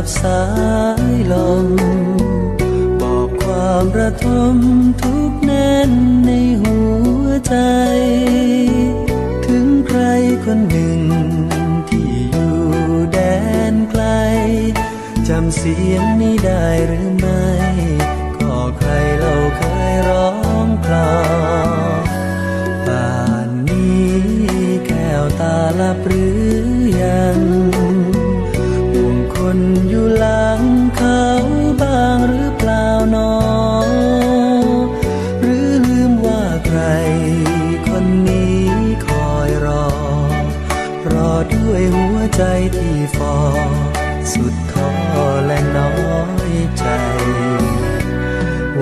ับสายลม บอกความระทมทุกแน่นในหัวใจ ถึงใครคนหนึ่งที่อยู่แดนไกล จำเสียงนี้ได้หรือไม่ ก็ใครเราเคยร้องคลอป่านนี้แก้วตาลับหรือย นอยู่หลังเขาบ้างหรือเปล่าหนอหรือลืมว่าใคร คนนี้คอยรอ รอด้วยหัวใจที่ฟอสุดท้อและน้อยใจ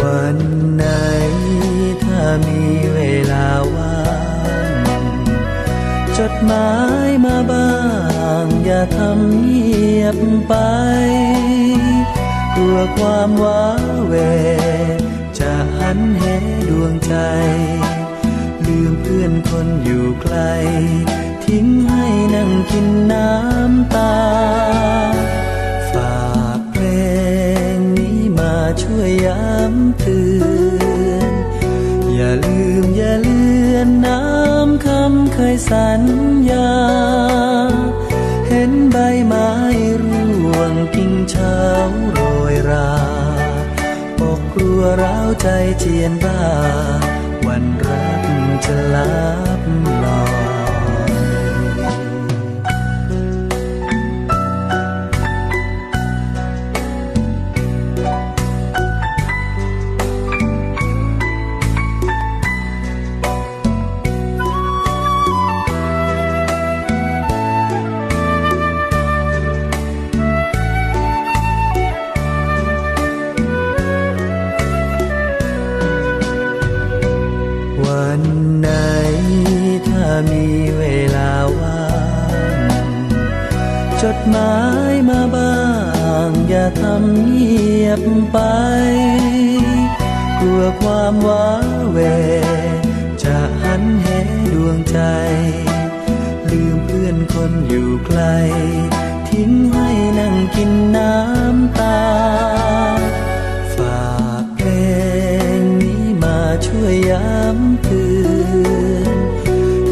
วันไหนถ้ามีเวลาว่างจดหมายมาบ้างอย่า ทำเงียบไป กลัวความว้าเว จะหันเหดวงใจ ลืมเพื่อนคนอยู่ไกล ทิ้งให้นั่งกินน้ำตา ฝากเพลงนี้มาช่วยย้ำเตือน อย่าลืมอย่าเลือนน้ำคำเคยสัญญา ห็นใบไม้ร่วงกิ่งเช้าโรยราปกครัวร้าวใจเจียนบ้า วันรักจะลับลอก วันไหนถ้ามีเวลาว่างจดหมายมาบ้าง อย่าทำเงียบไปกลัวความว้าเว จะหันเหดวงใจ ลืมเพื่อนคนอยู่ไกล ทิ้งให้นั่งกินน้ำตา อน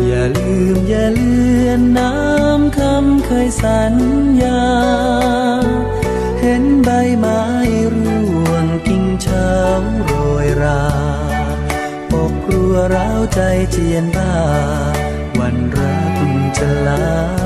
อย่าลืมอย่าเลือนน้ำคำเคยสัญญา เห็นใบไม้ร่วงกิ่งเช้าโรยราปกคลัวร้าวใจเจียนบ้าวันรักจะลา